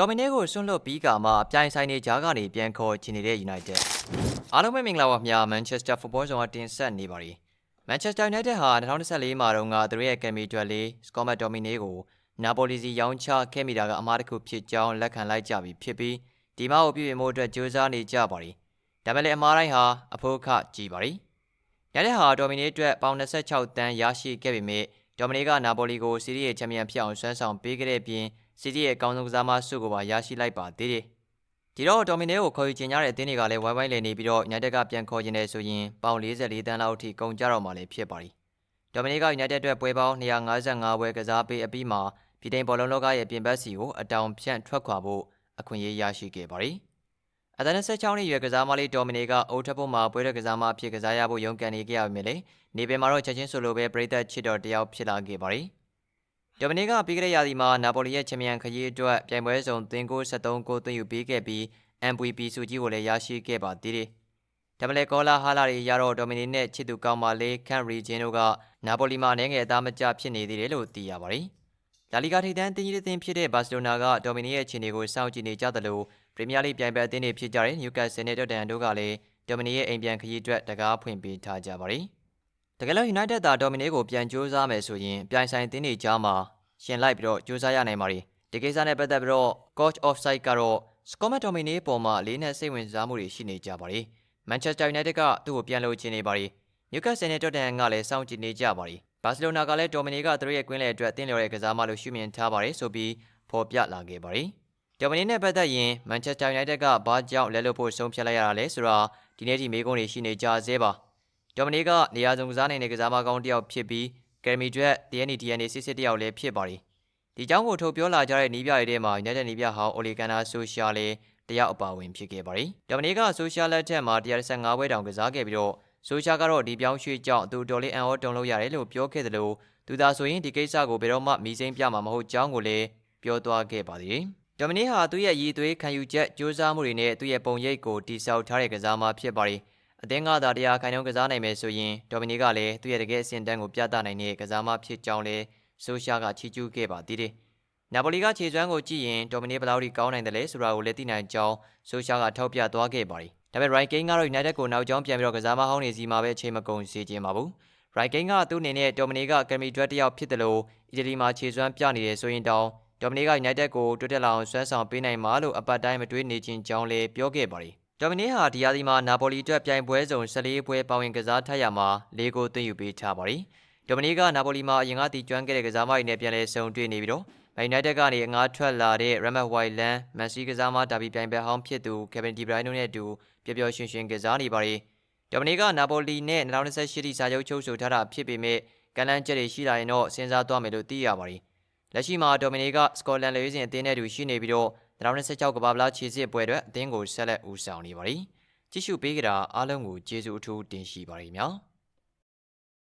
ဒေါ်မီနီကိုဆွန့်လွတ်ပြီးကမှပြိုင်ဆိုင်နေကြားကနေပြန်ခေါ်ချင်နေတဲ့ United အားလုံးပဲမင်္ဂလာပါခင်ဗျာ Manchester Football Zone ကတင်ဆက်နေပါပြီ Manchester United ဟာ2014မှာတုန်းကသူတို့ရဲ့ကယ်မီတွက်လေး Scott McTominay ကိုနာပိုလီစီရောင်းချခဲ့မိတာကအမှားတစ်ခုဖြစ်ကြောင်းလက်ခံလိုက်ကြပြီဖြစ်ပြီးဒီမှာကိုပြည့်ပြည့်မို့အတွက်ကြိုးစားနေကြပါပြီဒါပေမဲ့လည်းအမှားတိုင်းဟာအဖို့ခကြည်ပါပြီညတဲ့ဟာဒေါ်မီနီအတွက်ပေါင်26တန်းရရှိခဲ့ပေမဲ့ဒေါ်မီနီကနာပိုလီကိုစီးရီးရဲ့ချန်ပီယံဖြစ်အောင်ဆွမ်းဆောင်ပေးခဲ့တဲ့ပြင် စီးရီးရဲ့အကောင်းဆုံးကစားမဆုကိုပါရရှိလိုက်ပါသေးတယ်ဒီတော့ဒေါ်မီနီကိုခေါ်ယူချင်ကြတဲ့အသင်းတွေကလည်းဝိုင်းဝိုင်းလည်နေပြီးတော့ညတဲ့ကပြန်ခေါ်ချင်တယ်ဆိုရင်ပေါင်44တန်းလောက်အထိကုန်ကြတော့မှလည်းဖြစ်ပါပြီဒေါ်မီနီက United အတွက်ပွဲပေါင်း255ပွဲကစားပေးအပြီးမှာပြည်တိုင်ဘောလုံးလောကရဲ့ပြင်ပစီကိုအတောင်ဖြန့်ထွက်ခွာဖို့အခွင့်အရေးရရှိခဲ့ပါသည်။အသက်26နှစ်ရွယ်ကစားမလေးဒေါ်မီနီကအိုထပ်ဖို့မှာပွဲတဲ့ကစားမအဖြစ်ကစားရဖို့ရုန်းကန်နေခဲ့ရပေမဲ့လည်းနေပင်မှာတော့ချက်ချင်းဆိုလိုပဲပရိသတ်ချစ်တော်တယောက်ဖြစ်လာခဲ့ပါသည်။ ဒေါ်မီနီကပြီးခဲ့တဲ့ရာသီမှာနာပိုလီရဲ့ချန်ပီယံခရီးအတွက်ပြိုင်ပွဲဆောင်သင်ကို73ကိုသွင်းယူပေးခဲ့ပြီး MVP ဆုကြီးကိုလည်းရရှိခဲ့ပါသေးတယ်။ဒါပေမဲ့ကောလာဟာလာတွေရတော့ဒေါ်မီနီနဲ့ချစ်သူကောင်းမလေးခန့်ရီဂျင်းတို့ကနာပိုလီမှာအနေငယ်အသားမကျဖြစ်နေသေးတယ်လို့သိရပါတယ်။လာလီဂါထိပ်တန်းတင်းကြီးတစ်သင်းဖြစ်တဲ့ဘာစီလိုနာကဒေါ်မီနီရဲ့ခြေနေကိုစောင့်ကြည့်နေကြသလိုပရီးမီးယားလိပြိုင်ပွဲအသင်းတွေဖြစ်ကြတဲ့နျူကက်ဆယ်နဲ့တော့တန်တို့ကလည်းဒေါ်မီနီရဲ့အိမ်ပြန်ခရီးအတွက်တကားဖွင့်ပေးထားကြပါတယ်။ တကယ်လို့ United သာဒေါ်မီနီကိုပြန်ကြိုးစားမယ်ဆိုရင်ပြိုင်ဆိုင်တင်းတွေကြားမှာရှင်လိုက်ပြီးတော့ကြိုးစားရနိုင်ပါတယ်။ဒီကိစ္စနဲ့ပတ်သက်ပြီးတော့ coach offside ကတော့ Scott McTominay ပေါ်မှာလေးနဲ့စိတ်ဝင်စားမှုတွေရှိနေကြပါတယ်။ Manchester United ကသူ့ကိုပြန်လို့ချင်နေပါတယ်။ Newcastle နဲ့ Tottenham ကလည်းစောင့်ကြည့်နေကြပါတယ်။ဘာစီလိုနာကလည်းဒေါ်မီနီကသူတို့ရဲ့ကွင်းလယ်အတွက်တင်းလျော်တဲ့ကစားမလို့ရှုမြင်ထားပါတယ်ဆိုပြီးဖော်ပြလာခဲ့ပါတယ်။ဒေါ်မီနီနဲ့ပတ်သက်ရင် Manchester United ကဘာကြောင့်လဲလို့ဖို့ဆုံးဖြတ်လိုက်ရတာလဲဆိုတာဒီနေ့ဒီမေးခွန်းတွေရှိနေကြသေးပါ။ ဂျော်မနီကနေရာစုံကစားနိုင်တဲ့ကစားမကောင်းတစ်ယောက်ဖြစ်ပြီးကယ်မီတွက် DNA DNA စစ်စစ်တစ်ယောက်လည်းဖြစ်ပါတယ်။ဒီကြောင့်ကိုထုတ်ပြောလာကြတဲ့နီးပြတွေထဲမှာ United နီးပြဟောင်း Ole Gunnar Solskjaer လည်းတယောက်အပါဝင်ဖြစ်ခဲ့ပါတယ်။ဂျော်မနီက Solskjaer လက်ထက်မှာ115ပွဲတောင်ကစားခဲ့ပြီးတော့ Solskjaer ကတော့ဒီပြောင်းရွှေ့ကြောင့်သူတော်လေးအန်အောတုံလို့ရတယ်လို့ပြောခဲ့တယ်လို့သူသာဆိုရင်ဒီကိစ္စကိုဘယ်တော့မှမီးစိမ်းပြမှာမဟုတ်ကြောင်းကိုလည်းပြောသွားခဲ့ပါသေးတယ်။ဒေါမနီဟာသူ့ရဲ့ရည်သွေးခံယူချက်ကြိုးစားမှုတွေနဲ့သူ့ရဲ့ပုံရိပ်ကိုတိစောက်ထားတဲ့ကစားမဖြစ်ပါတယ် အသင်းကသာတရားခိုင်နှုန်းကစားနိုင်မယ်ဆိုရင်ဒေါမနီကလည်းသူ့ရဲ့တကယ်အဆင့်တန်းကိုပြသနိုင်တဲ့ကစားမဖြစ်ကြောင်းလည်းဆိုရှာကချီးကျူးခဲ့ပါသေးတယ်။နာပိုလီကခြေစွမ်းကိုကြည့်ရင်ဒေါမနီဘလောက်ထိကောင်းနိုင်တယ်လဲဆိုတာကိုလည်းသိနိုင်ကြောင်းဆိုရှာကထောက်ပြသွားခဲ့ပါတယ်။ဒါပေမဲ့ Ryan Kane ကတော့ United ကိုနောက်ကျောင်းပြန်ပြီးတော့ကစားမဟောင်းနေစီမှာပဲချိန်မကုန်စေခြင်းပါဘူး။ Ryan Kane ကသူ့အနေနဲ့ဒေါမနီက Academy တွက်တစ်ယောက်ဖြစ်တယ်လို့အီတလီမှာခြေစွမ်းပြနေတယ်ဆိုရင်တောင်ဒေါမနီက United ကိုတွတ်တက်လာအောင်ဆွမ်းဆောင်ပေးနိုင်မှာလို့အပတ်တိုင်းမတွေးနေခြင်းကြောင်းလည်းပြောခဲ့ပါတယ်။ ဒေါမနီဟာဒီယာဒီမှာနာပိုလီအတွက်ပြိုင်ပွဲစုံ14ပွဲပါဝင်ကစားထရမှာ၄ဂိုးသွင်းယူပေးထားပါတယ်။ဒေါမနီကနာပိုလီမှာအရင်ကတည်ကျွမ်းခဲ့တဲ့ကစားမတွေနဲ့ပြန်လည်ဆုံတွေ့နေပြီးတော့မန်ယူနိုက်တက်ကနေငါးထွက်လာတဲ့ Ramat Wailan မန်စီကစားမဒါဘီပြိုင်ပွဲဟောင်းဖြစ်သူ Kevin De Bruyne တို့နဲ့အတူပျော်ပျော်ရွှင်ရွှင်ကစားနေပါတယ်။ဒိုမနီကနာပိုလီနဲ့2028ထိစာချုပ်ချုပ်ဆိုထားတာဖြစ်ပေမဲ့ကလန်ချက်တွေရှိလာရင်တော့စဉ်းစားသွားမယ်လို့သိရပါတယ်။လက်ရှိမှာဒိုမနီကစကော့တလန်လေစဉ်အသင်းနဲ့အတူရှိနေပြီးတော့ 2026ကမ္ဘာ့ဖလားခြေစစ်ပွဲအတွက်အသင်းကိုဆက်လက်ဦးဆောင်နေပါတယ်။ကြည့်ရှုပေးကြတာအားလုံးကိုကျေးဇူးအထူးတင်ရှိပါတယ်ခင်ဗျာ။